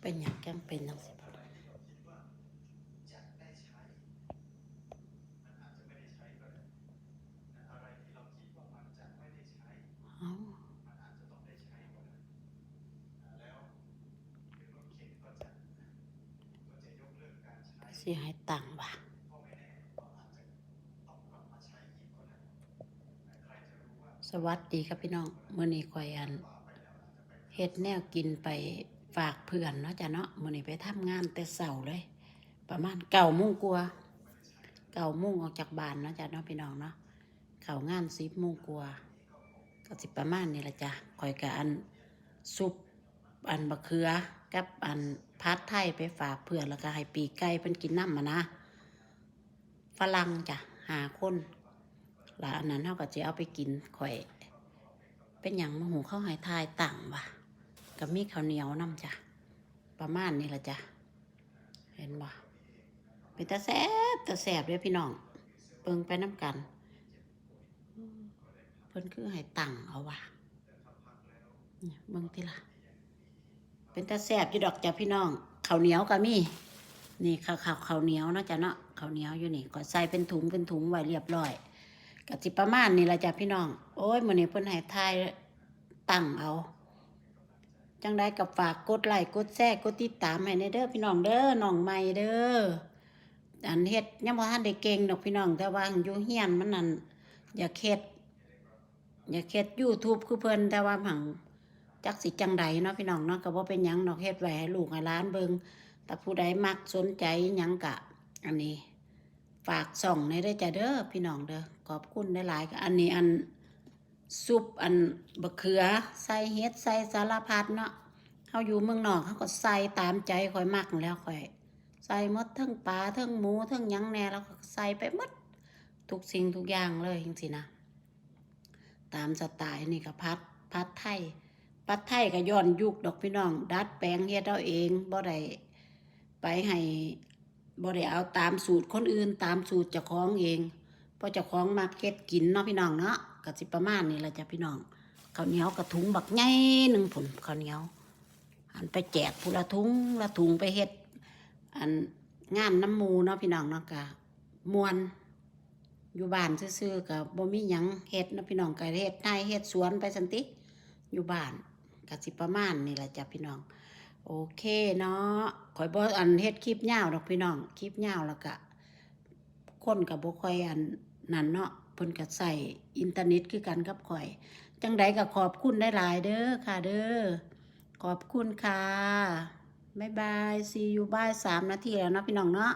เป็นอย่างแก้มเป็นจังสิเอ้าสิให้ตังค์ว่ะสวัสดีครับพี่น้องเมื้อนี้ข่อยอันเฮ็ดแนวกินไป ฝากเพื่อนเนาะจ้ะเนาะมื้อนี้ไปทำงานแต่เช้าเลย ประมาณเก้าโมงกว่าเก้าโมงออกจากบ้านเนาะจ้ะเนาะพี่น้องเนาะเข้างานสิบโมงกว่าก็สิประมาณนี้ละจ้ะข่อยก็อันซุปอันบะเขือกับอันพัดไทยไปฝากเพื่อนแล้วก็ให้ปีกไก่เพิ่นกินน้ำมานะฝรั่งจ้ะหาคนแล้วอันนั้นเฮาก็จะเอาไปกินข่อย เป็นอย่างมะหูเข้าหายทายต่างว่ะ กับมีข้าวเหนียวน้ำจ้ะ ประมาณนี้ละจ้ะ เห็นบ่เป็นตาแสบตาแสบเลยพี่น้อง เปิงไปน้ำกัน เพิ่นคือให้ตังเอาว่ะเนี่ยบิ่งทีละเป็นตาแสบอยู่ดอกจ้ะพี่น้องข้าวเหนียวก็มี นี่ข้าวข้าวข้าวเหนียวเนาะจ้ะเนาะข้าวเหนียวอยู่นี่ก็ใส่เป็นถุงเป็นถุงไว้เรียบร้อยก็สิประมาณนี้ละจ้ะพี่น้อง โอ้ยมื้อนี้เพิ่นให้ทายตั้งเอา จังได้กับฝากกดไลค์กดแชร์กดติดตามให้ในเด้อพี่น้องเด้อน้องใหม่เด้ออันเฮ็ดยังบ่ทันได้เก่งดอกพี่น้องแต่ว่าอยู่เฮียนมันนั่นอย่าเฮ็ดอย่าเฮ็ด YouTube คือเพิ่นแต่ว่าหังจักสิจังใดเนาะพี่น้องเนาะก็บ่เป็นหยังดอกเฮ็ดไว้ให้ลูกให้หลานเบิ่งถ้าผู้ใดมักสนใจหยังกะ อันนี้ ฝากส่องในเด้อจ้ะเด้อพี่น้องเด้อขอบคุณหลายๆอันนี้อัน ซุปอันบะเขือ ใส่เฮ็ดใส่สารพัดเนาะเฮาอยู่เมืองนอกเขาก็ใส่ตามใจข่อยมักแล้วข่อยใส่หมดทั้งปลาทั้งหมูทั้งยังแน่แล้วก็ใส่ไปหมดทุกสิ่งทุกอย่างเลยจังซี่นะตามสไตล์นี่ก็พัดพัดไทยพัดไทยก็ย้อนยุคดอกพี่น้อง ดัดแปลงเฮ็ดเอาเองบ่ได้ไปให้บ่ได้เอาตามสูตรคนอื่นตามสูตรเจ้าของเอง พราะเจ้าของมักเฮ็ดกินเนาะพี่น้องเนาะก็สิประมาณนี้แหละจ้ะพี่น้องข้าวเหนียวกระถุงบักใหญ่หนึ่งผลข้าวเหนียวอันไปแจกผู้ละถุงละถุงไปเฮ็ดอันงานน้ำมูเนาะพี่น้องเนาะกะมวนอยู่บ้านซื่อๆกับบ่มีหยังเฮ็ดเนาะพี่น้องก็เฮ็ดไร่เฮ็ดสวนไปสันติอยู่บ้านก็สิประมาณนี่แหละจ้ะพี่น้อง โอเคเนาะข่อยบ่อันเฮ็ดคลิปยาวดอกพี่น้องคลิปยาวแล้วก็คนกับบ่ค่อยอัน นั่นเนาะเพิ่นก็ใส่อินเทอร์เน็ตคือกันกับข่อย จังใดก็ขอบคุณได้หลายเด้อค่ะเด้อขอบคุณค่ะบ๊ายบายซีอยู่บ่ายสามนาทีแล้วเนาะพี่น้องเนาะ